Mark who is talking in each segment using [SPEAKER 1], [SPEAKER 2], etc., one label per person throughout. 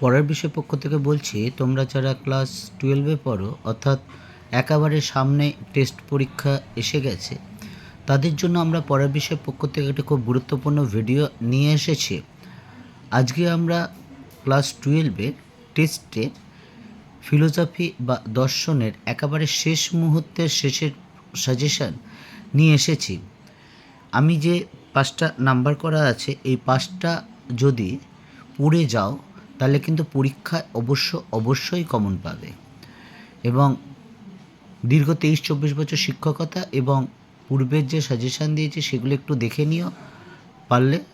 [SPEAKER 1] পড়ার বিষয় পক্ষ থেকে বলছি, তোমরা যারা ক্লাস টুয়েলভে পড়ো, অর্থাৎ একেবারে সামনে টেস্ট পরীক্ষা এসে গেছে, তাদের জন্য আমরা পড়ার বিষয় পক্ষ থেকে একটা খুব গুরুত্বপূর্ণ ভিডিও নিয়ে এসেছি। আজকে আমরা ক্লাস টুয়েলভের টেস্টে ফিলোসফি বা দর্শনের একেবারে শেষ মুহূর্তের শেষের সাজেশন নিয়ে এসেছি। আমি যে পাঁচটা নাম্বার করা আছে, এই পাঁচটা যদি পড়ে যাও তাহলে কিন্তু পরীক্ষায় অবশ্য অবশ্যই কমন পাবে। এবং দীর্ঘ তেইশ চব্বিশ বছর শিক্ষকতা এবং পূর্বের যে সাজেশান দিয়েছে সেগুলো একটু দেখে নিও, পারলে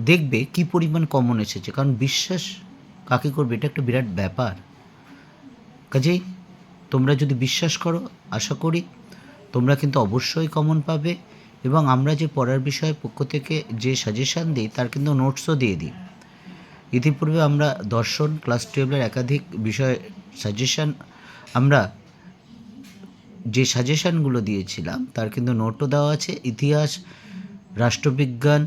[SPEAKER 1] দেখবে কি পরিমাণ কমন এসেছে। কারণ বিশ্বাস কাকে করবে? এটা একটা বিরাট ব্যাপার। কাজেই তোমরা যদি বিশ্বাস করো, আশা করি তোমরা কিন্তু অবশ্যই কমন পাবে। এবং আমরা যে পড়ার বিষয়ে পক্ষ থেকে যে সাজেশান দিই, তার কিন্তু নোটসও দিয়ে দিই। ইতিপূর্বে আমরা দর্শন, ক্লাস টুয়েলভের একাধিক বিষয় সাজেশান আমরা যে সাজেশানগুলো দিয়েছিলাম, তার কিন্তু নোটও দেওয়া আছে। ইতিহাস, রাষ্ট্রবিজ্ঞান,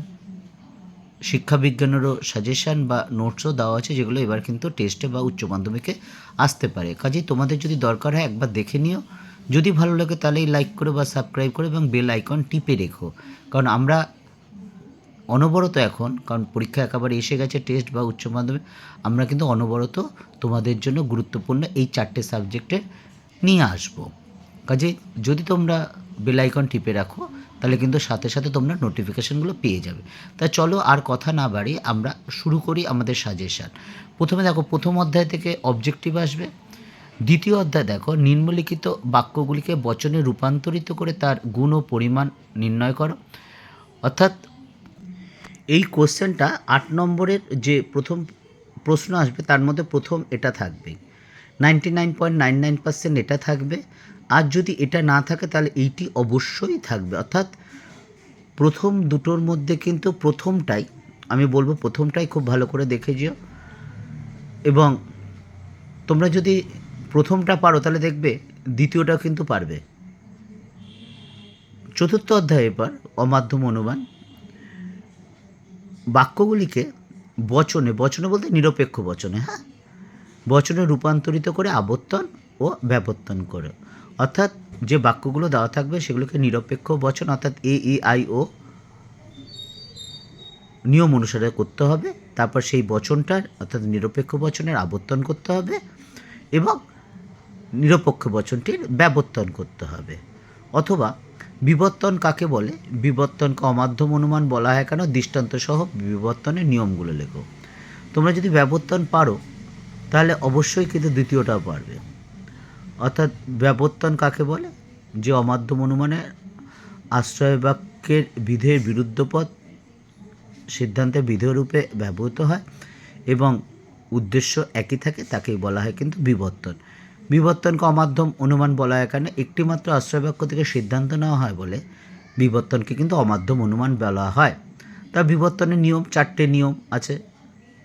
[SPEAKER 1] শিক্ষাবিজ্ঞানেরও সাজেশান বা নোটসও দেওয়া আছে, যেগুলো এবার কিন্তু টেস্টে বা উচ্চ মাধ্যমিকে আসতে পারে। কাজেই তোমাদের যদি দরকার হয়, একবার দেখে নিও। যদি ভালো লাগে তাহলেই লাইক করে বা সাবস্ক্রাইব করে এবং বেল আইকন টিপে রেখো। কারণ আমরা অনবরত এখন, কারণ পরীক্ষা একেবারে এসে গেছে টেস্ট বা উচ্চ মাধ্যমিক, আমরা কিন্তু অনবরত তোমাদের জন্য গুরুত্বপূর্ণ এই চারটে সাবজেক্টে নিয়ে আসব। কাজে যদি তোমরা বেলাইকন টিপে রাখো, তাহলে কিন্তু সাথে সাথে তোমরা নোটিফিকেশানগুলো পেয়ে যাবে। তা চলো আর কথা না বাড়ি আমরা শুরু করি আমাদের সাজেশান প্রথমে দেখো, প্রথম অধ্যায় থেকে অবজেক্টিভ আসবে। দ্বিতীয় অধ্যায় দেখো, নিম্নলিখিত বাক্যগুলিকে বচনে রূপান্তরিত করে তার গুণ ও পরিমাণ নির্ণয় করো। অর্থাৎ এই কোশ্চেনটা আট নম্বরের যে প্রথম প্রশ্ন আসবে, তার মধ্যে প্রথম এটা থাকবে। Ninety nine point nine nine percent এটা থাকবে। আর যদি এটা না থাকে, তাহলে এইটি অবশ্যই থাকবে। অর্থাৎ প্রথম দুটোর মধ্যে কিন্তু প্রথমটাই, আমি বলব প্রথমটাই খুব ভালো করে দেখে যেও। এবং তোমরা যদি প্রথমটা পারো, তাহলে দেখবে দ্বিতীয়টা কিন্তু পারবে। চতুর্থ অধ্যায় এবার, অমাধ্যম অনুমান বাক্যগুলিকে বচনে বচনে বলতে নিরপেক্ষ বচনে হ্যাঁ? বচনে রূপান্তরিত করে আবর্তন ও ব্যাবর্তন করে। অর্থাৎ যে বাক্যগুলো দেওয়া থাকবে সেগুলোকে নিরপেক্ষ বচন, অর্থাৎ এ, ই, আই, ও নিয়ম অনুসারে করতে হবে। তারপর সেই বচনটার, অর্থাৎ নিরপেক্ষ বচনের আবর্তন করতে হবে এবং নিরপেক্ষ বচনটির ব্যাবর্তন করতে হবে। অথবা বিবর্তন কাকে বলে? বিবর্তনকে অমাধ্যম অনুমান বলা হয় কেন? দৃষ্টান্ত সহ বিবর্তনের নিয়মগুলো লেখো। তোমরা যদি ব্যবর্তন পারো, তাহলে অবশ্যই কিন্তু দ্বিতীয়টাও পারবে। অর্থাৎ ব্যবর্তন কাকে বলে? যে অমাধ্যম অনুমানে আশ্রয় বাক্যের বিধের বিরুদ্ধ পথ সিদ্ধান্তে বিধেয় রূপে ব্যবহৃত হয় এবং উদ্দেশ্য একই থাকে, তাকেই বলা হয় কিন্তু বিবর্তন। বিবর্তনকে অমাধ্যম অনুমান বলা হয়। কারণে একটিমাত্র আশ্রয় বাক্য থেকে সিদ্ধান্ত নেওয়া হয় বলে বিবর্তনকে কিন্তু অমাধ্যম অনুমান বলা হয়। তা বিবর্তনের নিয়ম, চারটে নিয়ম আছে।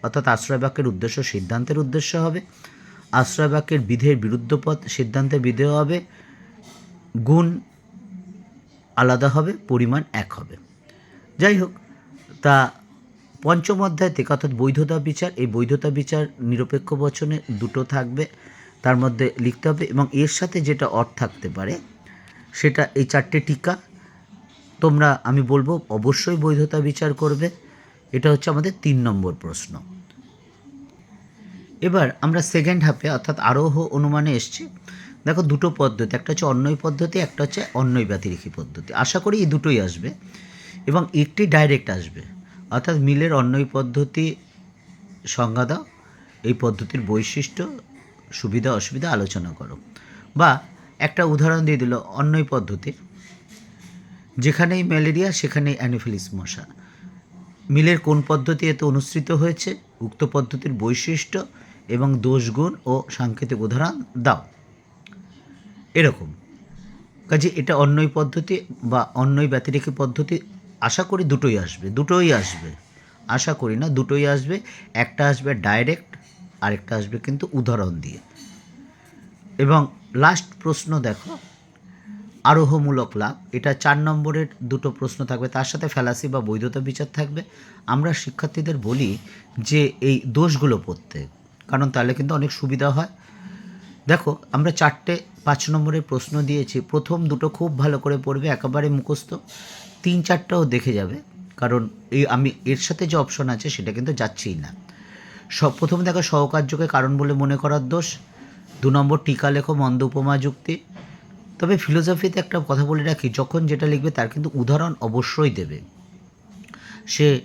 [SPEAKER 1] অর্থাৎ আশ্রয় বাক্যের উদ্দেশ্য সিদ্ধান্তের উদ্দেশ্য হবে। আশ্রয় বাক্যের বিধের বিরুদ্ধ পথ সিদ্ধান্তে বিধেয় হবে। গুণ আলাদা হবে, পরিমাণ এক হবে। যাই হোক, তা পঞ্চম অধ্যায় থেকে অর্থাৎ বৈধতা বিচার, এই বৈধতা বিচার নিরপেক্ষ বচনে দুটো থাকবে। তার মধ্যে লিখতে হবে এবং এর সাথে যেটা অর্থ থাকতে পারে, সেটা এই চারটে টিকা তোমরা, আমি বলব, অবশ্যই বৈধতা বিচার করবে। এটা হচ্ছে আমাদের তিন নম্বর প্রশ্ন। এবার আমরা সেকেন্ড হাফে অর্থাৎ আরোহ অনুমানে এসছি। দেখো দুটো পদ্ধতি, একটা হচ্ছে অন্যয় পদ্ধতি, একটা হচ্ছে অন্যয় ব্যতিরেখী পদ্ধতি। আশা করি এই দুটোই আসবে এবং একটি ডাইরেক্ট আসবে। অর্থাৎ মিলের অন্যয় পদ্ধতি সংজ্ঞা দাও, এই পদ্ধতির বৈশিষ্ট্য সুবিধা অসুবিধা আলোচনা করো। বা একটা উদাহরণ দিয়ে দিল অন্যয় পদ্ধতির যেখানেই ম্যালেরিয়া, সেখানেই অ্যানোফিলিস মশা। মিলের কোন পদ্ধতি এতে অনুসৃত হয়েছে? উক্ত পদ্ধতির বৈশিষ্ট্য এবং দোষগুণ ও সাংকেতিক উদাহরণ দাও। এরকম। কাজে এটা অন্যই পদ্ধতি বা অন্যই ব্যতিরেখী পদ্ধতি, আশা করি দুটোই আসবে দুটোই আসবে। আশা করি না, দুটোই আসবে। একটা আসবে ডাইরেক্ট আরেকটা আসবে কিন্তু উদাহরণ দিয়ে। এবং লাস্ট প্রশ্ন দেখো, আরোহমূলক লাভ। এটা চার নম্বরের দুটো প্রশ্ন থাকবে, তার সাথে ফ্যালাসি বা বৈধতা বিচার থাকবে। আমরা শিক্ষার্থীদের বলি যে এই দোষগুলো পড়তে, কারণ তাহলে কিন্তু অনেক সুবিধা হয়। দেখো, আমরা চারটে পাঁচ নম্বরের প্রশ্ন দিয়েছি, প্রথম দুটো খুব ভালো করে পড়বে, একেবারে মুখস্থ। তিন চারটাও দেখে যাবে, কারণ এই আমি, এর সাথে যে অপশন আছে, সেটা কিন্তু যাচ্ছেই না। সব প্রথমে দেখো সহকার্যকে কারণ বলে মনে করার দোষ। দু নম্বর, টিকা লেখো, মন্দ উপমা, যুক্তি। তবে ফিলোসফিতে একটা কথা বলে রাখি, যখন যেটা লিখবে তার কিন্তু উদাহরণ অবশ্যই দেবে। সে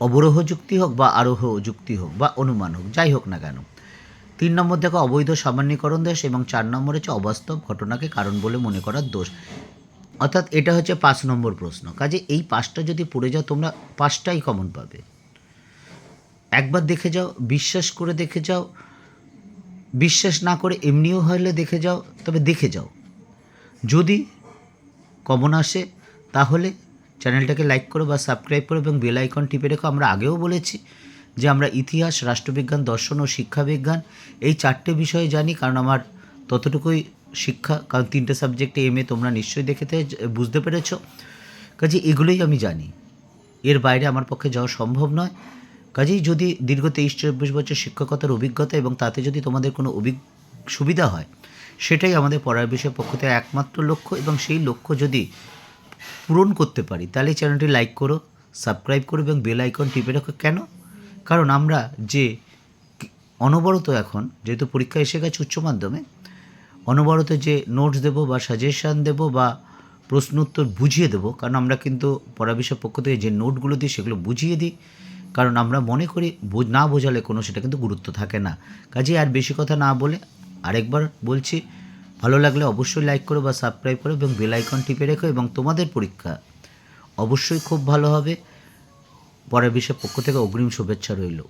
[SPEAKER 1] অবরোহ যুক্তি হোক বা আরোহ যুক্তি হোক বা অনুমান হোক, যাই হোক না কেন। তিন নম্বর দেখো, অবৈধ সামান্যীকরণ দোষ এবং চার নম্বর হচ্ছে অবাস্তব ঘটনাকে কারণ বলে মনে করার দোষ। অর্থাৎ এটা হচ্ছে পাঁচ নম্বর প্রশ্ন। কাজে এই পাঁচটা যদি পড়ে যাও, তোমরা পাঁচটাই কমন পাবে। একবার দেখে যাও, বিশ্বাস করে দেখে যাও, বিশ্বাস না করে এমনিও হলে দেখে যাও, তবে দেখে যাও। যদি কমন আসে, তাহলে চ্যানেলটাকে লাইক করো বা সাবস্ক্রাইব করো এবং বেল আইকন টিপে রেখো। আমরা আগেও বলেছি যে আমরা ইতিহাস, রাষ্ট্রবিজ্ঞান, দর্শন ও শিক্ষাবিজ্ঞান এই চারটে বিষয়ে জানি, কারণ আমার ততটুকুই শিক্ষা, কারণ তিনটে সাবজেক্টে এম এ তোমরা নিশ্চয়ই দেখেতে বুঝতে পেরেছ। কাজে এগুলোই আমি জানি। এর বাইরে আমার পক্ষে যাওয়া সম্ভব নয়। কাজেই যদি দীর্ঘ তেইশ, চব্বিশ বছর শিক্ষকতার অভিজ্ঞতা এবং তাতে যদি তোমাদের কোনো অভি সুবিধা হয়, সেটাই আমাদের পড়ার বিষয়ের পক্ষ থেকে একমাত্র লক্ষ্য এবং সেই লক্ষ্য যদি পূরণ করতে পারি, তাহলে চ্যানেলটি লাইক করো, সাবস্ক্রাইব করো এবং বেল আইকন টিপে রাখো। কেন? কারণ আমরা যে অনবরত এখন, যেহেতু পরীক্ষা এসে গেছে উচ্চ মাধ্যমে, অনবরত যে নোটস দেবো বা সাজেশান দেবো বা প্রশ্ন উত্তর বুঝিয়ে দেবো, কারণ আমরা কিন্তু পড়া বিষয়ের পক্ষ থেকে যে নোটগুলো দিই, সেগুলো বুঝিয়ে দিই কারণ আমরা মনে করি না বোঝালে কোনো সেটা কিন্তু গুরুত্ব থাকে না। কাজেই আর বেশি কথা না বলে আরেকবার বলছি, ভালো লাগলে অবশ্যই লাইক করো বা সাবস্ক্রাইব করো এবং বেল আইকন টিপে রেখো এবং তোমাদের পরীক্ষা অবশ্যই খুব ভালো হবে। পরের বিষয়ের পক্ষ থেকে অগ্রিম শুভেচ্ছা রইল।